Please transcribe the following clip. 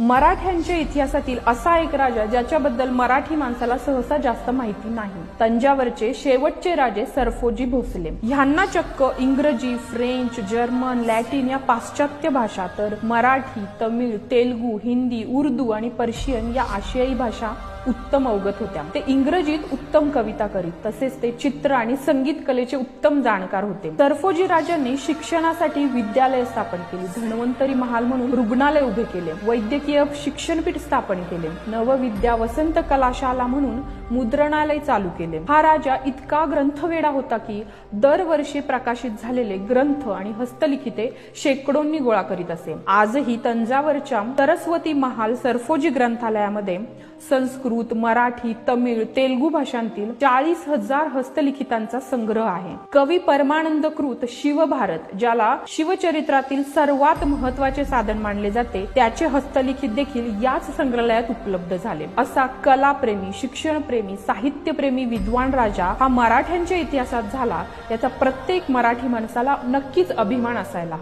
मराठ्यांच्या इतिहासातील असा एक राजा ज्याच्याबद्दल मराठी माणसाला सहसा जास्त माहिती नाही. तंजावरचे शेवटचे राजे सरफोजी भोसले. ह्यांना चक्क इंग्रजी फ्रेंच जर्मन लॅटिन या पाश्चात्य भाषा तर मराठी तमिळ तेलगू हिंदी उर्दू आणि पर्शियन या आशियाई भाषा उत्तम अवगत होत्या. ते इंग्रजीत उत्तम कविता करीत तसेच ते चित्र आणि संगीत कलेचे उत्तम जाणकार होते. सरफोजी राजांनी शिक्षणासाठी विद्यालय स्थापन केली. धन्वंतरी महाल म्हणून रुग्णालय उभे केले. वैद्यकीय शिक्षणपीठ स्थापन केले. नवविद्या वसंत कलाशाला म्हणून मुद्रणालय चालू केले. हा राजा इतका ग्रंथवेडा होता की दरवर्षी प्रकाशित झालेले ग्रंथ आणि हस्तलिखिते शेकडोंनी गोळा करीत असे. आजही तंजावरच्या सरस्वती महाल सरफोजी ग्रंथालयामध्ये संस्कृत मराठी तमिळ तेलगू भाषांतील चाळीस हजार हस्तलिखितांचा संग्रह आहे. कवी परमानंद कृत शिवभारत ज्याला शिवचरित्रातील सर्वात महत्त्वाचे साधन मानले जाते त्याचे हस्तलिखित देखील याच संग्रहालयात उपलब्ध झाले. असा कलाप्रेमी शिक्षणप्रेमी साहित्यप्रेमी विद्वान राजा हा मराठ्यांच्या इतिहासात झाला याचा प्रत्येक मराठी माणसाला नक्कीच अभिमान असायला हवा.